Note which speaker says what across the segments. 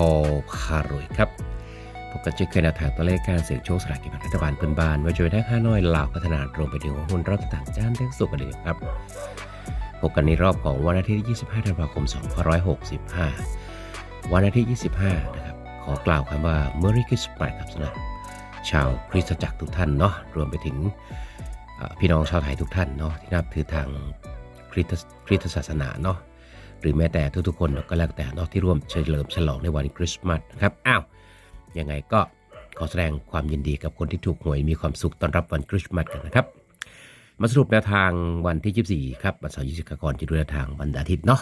Speaker 1: อพารวยครับพบกันเช่นเคยแนวทางตัวเลขการเสี่ยงโชคสลากกินแบ่งรัฐบาลเพื่อนบ้านว้ช่วยได้ค่าน้อยหลาวพัฒนารวมไปถึงหุ้นรัฐต่างจ้านทั้งสุขกันเลยครับพบกันในรอบของวันอาทิตย์ที่25ธันวาคม2565 วันอาทิตย์ 25 นะครับ ขอกล่าวคำว่า Merry Christmas ครับสำหรับชาวคริสตจักรทุกท่านเนาะรวมไปถึงพี่น้องชาวไทยทุกท่านเนาะที่นับถือทางคริสตคริสตศาสนาเนาะ หรือแม้แต่ทุกๆคนก็แล้วแต่นาะที่ร่วมเฉลิมฉลองในวันคริสต์มาสนะครับอ้าวยังไงก็ขอแสดงความยินดีกับคนที่ถูกหวยมีความสุขต้อนรับวันคริสต์มาสกันนะครับมาสรุปแนวทางวันที่ 24 ครับวันเสาร์20กรกฎาคมจะดูแนวทางวันอาทิตย์เนาะ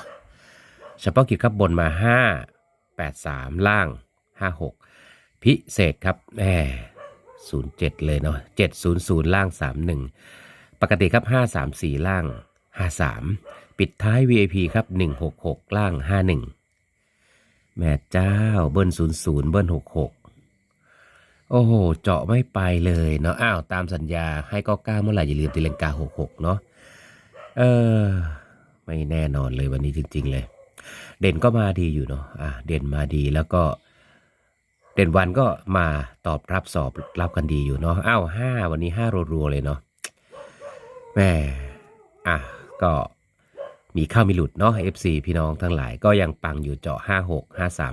Speaker 1: เฉพาะกิจครับบนมา 5 8 3 ล่าง 56 พิเศษครับแหม07 เลยเนาะ700 ล่าง 31 ปกติครับ 534 ล่าง 53 ปิดท้าย VIP ครับ 166 ล่าง 51 แม่เจ้าเบิ้ล00 เบิ้ล66 โอ้โห เจาะไม่ไปเลยเนาะ อ้าว ตามสัญญาให้ก็กล้าเมื่อไหร่อย่าลืมตีเลงกา 66 เนาะ เออ ไม่แน่นอนเลยวันนี้จริง ๆ เลย เด่นก็มาดีอยู่เนาะ อะ เด่นมาดีแล้วก็เด่นวันก็มาตอบรับสอบรับกันดีอยู่เนาะอ้าวห้าวันนี้ห้ารัวๆเลยเนาะแม่อะก็ มีเข้ามีหลุดเนาะ FC พี่น้องทั้งหลายก็ยังปังอยู่เจาะ 56 53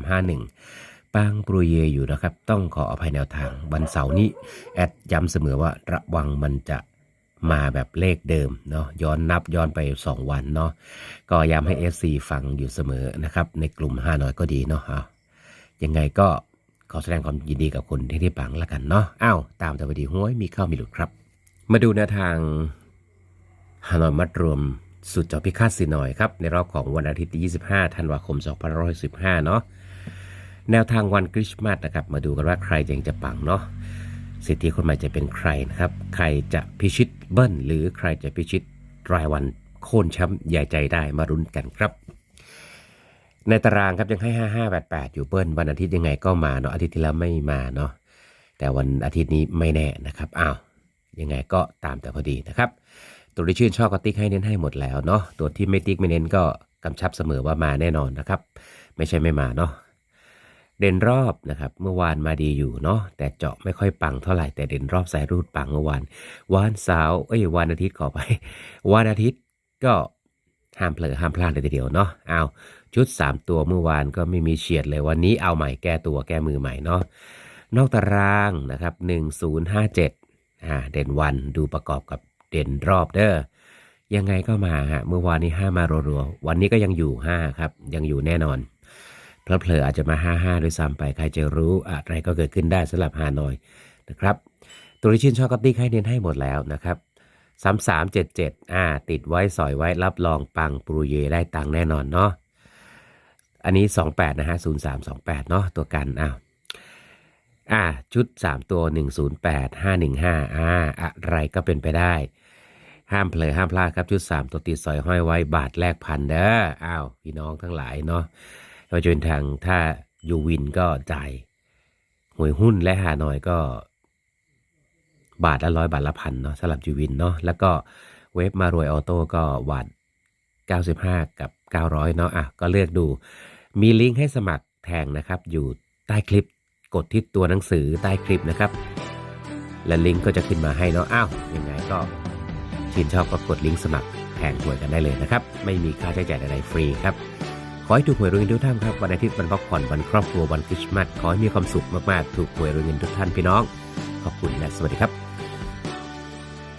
Speaker 1: 51 ปังปรุยเยอยู่นะครับ ต้องขออภัยแนวทางวันเสาร์นี้ แอดย้ำเสมอว่าระวังมันจะมาแบบเลขเดิมเนาะย้อนนับย้อนไป 2 วันเนาะก็ย้ำให้ FC ฟังอยู่เสมอนะครับ ในกลุ่ม5น้อยก็ดีเนาะเอายังไงก็ขอแสดงความยินดีกับคนที่ได้ปังละกันเนาะอ้าวตามแต่พอดีห้วยมีเข้ามีหลุดครับ มาดูแนวทางฮานอยมัดรวม สุดจอพิฆาตสีหน่อยครับ ในรอบของวันอาทิตย์ที่ 25 ธันวาคม 2515 เนาะแนวทางวันคริสต์มาสนะครับ มาดูกันว่าใครยังจะปังเนาะสิทธิคนใหม่จะเป็นใครนะครับ ใครจะพิชิตเบิ้ลหรือใครจะพิชิตรายวันโค่นแชมป์ใหญ่ใจได้มารุ้นกันครับ ในตารางครับยังให้ 5588 อยู่เบิ้ลวันอาทิตย์ยังไงก็มาเนาะอาทิตย์ที่แล้วไม่มาเนาะแต่วันอาทิตย์นี้ไม่แน่นะครับอ้าวยังไงก็ตามแต่พอดีนะครับ ตัวที่ชื่นชอบก็ติ๊กให้เน้นให้หมดแล้วเนาะตัวที่ไม่ติ๊กไม่เน้นก็กำชับเสมอว่ามาแน่นอนนะครับ ไม่ใช่ไม่มาเนาะเด่นรอบนะครับ เมื่อวานมาดีอยู่เนาะแต่เจาะไม่ค่อยปังเท่าไหร่แต่เด่นรอบสายรูดปังเมื่อวานวันเสาร์เอ้ยวันอาทิตย์ขอไปวันอาทิตย์ก็ห้ามเผลอห้ามพลาดเลยทีเดียวเนาะเอาชุด 3 ตัวเมื่อวานก็ไม่มีเฉียดเลยวันนี้เอาใหม่แก้ตัวแก้มือใหม่เนาะนอกตารางนะครับ1057อ่าเด่นวันดูประกอบกับ เด่นรอบเด้อยังไงก็มาฮะเมื่อวานนี้5มารัวๆวันนี้ก็ยังอยู่5ครับ ยังอยู่แน่นอนเพลอๆอาจจะมา55ด้วยซ้ำไปใครจะรู้อะไรก็เกิดขึ้นได้สำหรับฮานอยนะครับตัวที่ชื่นชอบก็ติ๊กให้เน้นให้หมดแล้วนะครับสามสามเจ็ดเจ็ดอ่า ติดไว้สอยไว้รับรองปังปรูเยได้ตังแน่นอนเนาะอันนี้ 28 นะฮะ 0328 เนาะตัวกัน อ้าว อ่า ชุด 3 ตัว 108 515 อ่า อะไรก็เป็นไปได้ ห้ามเผลอห้ามพลาดครับชุด 3 ตัวติดสอยห้อยไว้บาทแรกพันเด้ออ้าวพี่น้องทั้งหลายเนาะเราจนทางถ้ายูวินก็จ่ายหวยหุ้นและหาหน่อยก็ บาทละร้อยบาทละพันเนาะสำหรับยูวินเนาะแล้วก็เว็บมารวยออโต้ก็บาท95 กับ 900 เนาะอะก็เลือกดู มีลิงก์ให้สมัครแทงนะครับ อยู่ใต้คลิปกดที่ตัวหนังสือใต้คลิปนะครับ และลิงก์ก็จะขึ้นมาให้เนาะอ้าวยังไงก็ ชื่นชอบก็กดลิงก์สมัครแทงหวยกันได้เลยนะครับ ไม่มีค่าใช้จ่ายใดๆฟรีครับ ขอให้ถูกหวยรวยเงินทุกท่านครับวันอาทิตย์วันพักผ่อนวันครอบครัววันคริสต์มาสขอให้มีความสุขมากๆ ถูกหวยรวยเงินทุกท่านพี่น้อง ขอบคุณและสวัสดีครับ